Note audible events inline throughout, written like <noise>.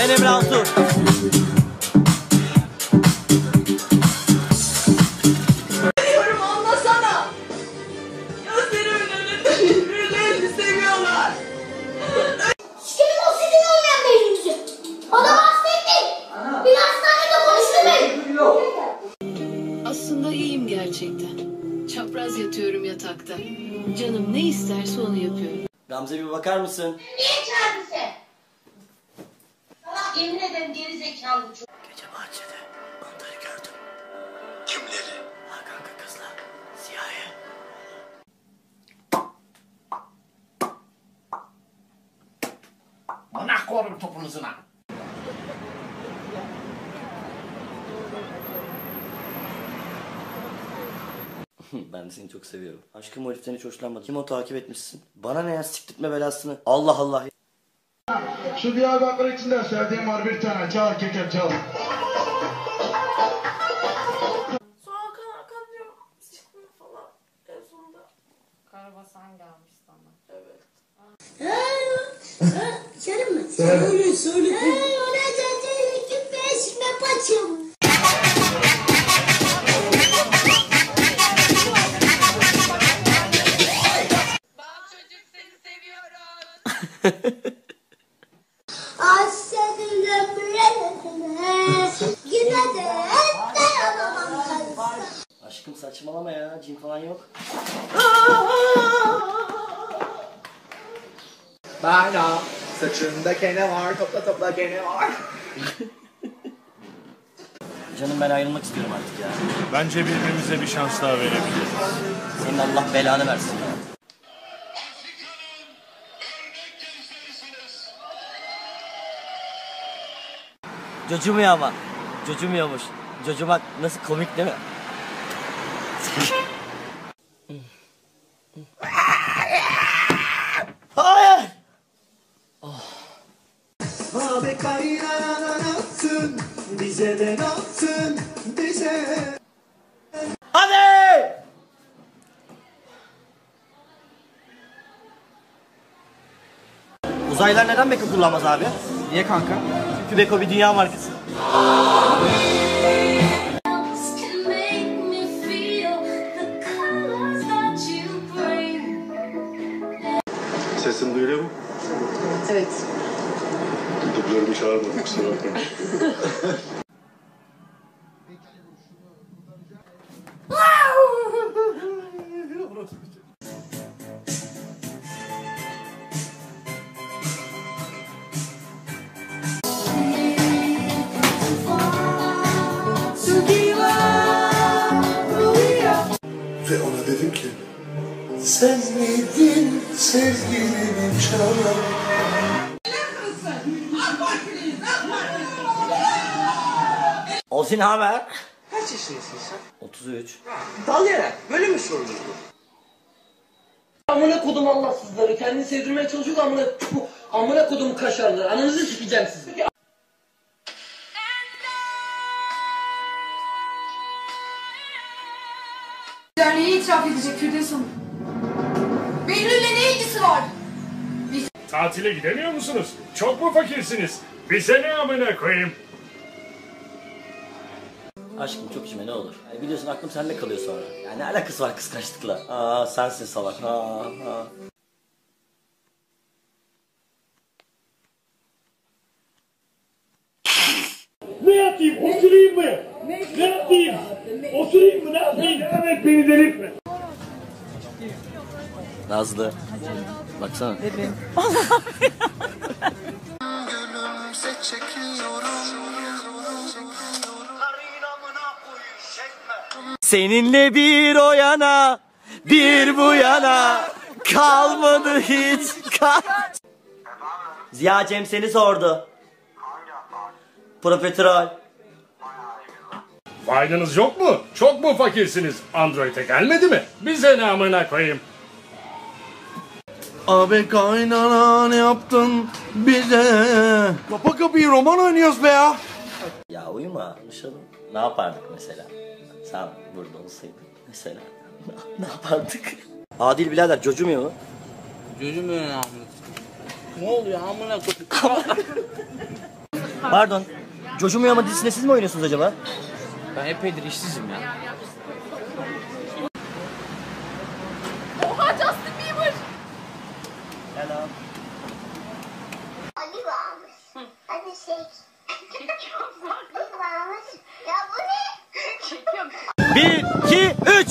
Ben Emre konuştu Aslında iyiyim gerçekten. Çapraz yatıyorum yatakta. Canım ne isterse onu yapıyorum. Gamze bir bakar mısın? Niye çağırdın sen? Salak yemin ederim geri zekalı çocuk. Gece bahçede onları gördüm. Kimleri? Ha kanka kızla. Siyahi. Bana korum topunuzuna. <laughs> ben de seni çok seviyorum. Aşkım o heriften hiç hoşlanmadım. Kim o takip etmişsin? Bana ne ya siktirtme belasını. Allah Allah. Şu Diyarbakır içinde sevdiğim var bir tane. Çal keker çal. Karabasan gelmiş sana. Evet. Canım mı? Söyle söyle. Ona zaten iki beş me paçım. çocuk seni seviyorum. Ay senin ömrüne Yine de dayanamam kalsın. Aşkım saçmalama ya. Cin falan yok. Bana saçında kene var, topla topla kene var. Canım ben ayrılmak istiyorum artık ya. Bence birbirimize bir şans daha verebiliriz. Senin Allah belanı versin ya. Cocumuyor ama. Cocumuyormuş. Cocumak nasıl komik değil mi? Hayır. Abi kaynana yapsın? Bize de yapsın? Bize. Hadi. Uzaylılar neden Beko kullanmaz abi? Niye kanka? Çünkü Beko bir dünya markası. Sesim duyuluyor mu? Evet. Dublörümü çağırmadım kusura bakmayın. Ve ona dedim ki sen miydin sevgilimin çağır Olsun haber? Kaç yaşındasın sen? 33. Dallayarak böyle mi sorulur bu? Amına kodum Allahsızları kendini sevdirmeye çalışıyor da amına amına kodum kaşarları ananızı sikeceğim sizi. Derneği itiraf edecek Firdevs Hanım. Tatile gidemiyor musunuz? Çok mu fakirsiniz? Bize ne amına koyayım? Aşkım çok içme ne olur. Yani biliyorsun aklım sende kalıyor sonra. Yani ne alakası var kıskançlıkla? Aa sensin salak. Aa, aa. Ne yapayım? Oturayım mı? Ne, yapayım? Oturayım mı? Ne yapayım? Evet beni delirtme. Nazlı. Baksana. Çekiyorum Seninle bir o yana, bir bu yana kalmadı hiç kal. Ziya Cem seni sordu. Profiterol. Faydınız yok mu? Çok mu fakirsiniz? Android'e gelmedi mi? Bize ne amına koyayım? Abi kaynana ne yaptın bize Kapa kapıyı roman oynuyoruz be ya Ya uyuma konuşalım. Ne yapardık mesela? Sen burada olsaydın mesela. ne yapardık? Adil birader cocumuyor mu? Önüne amına. Ne oluyor amına kodum? Pardon. Coşum Uyama dizisinde siz mi oynuyorsunuz acaba? Ben epeydir işsizim ya. Oha Justin Bieber. Hello. Ali varmış. Hadi çek. <laughs> Ali varmış. Ya bu ne? Çekiyorum. Bir, iki, üç.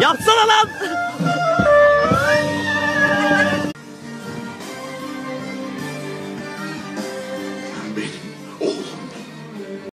Yapsana lan.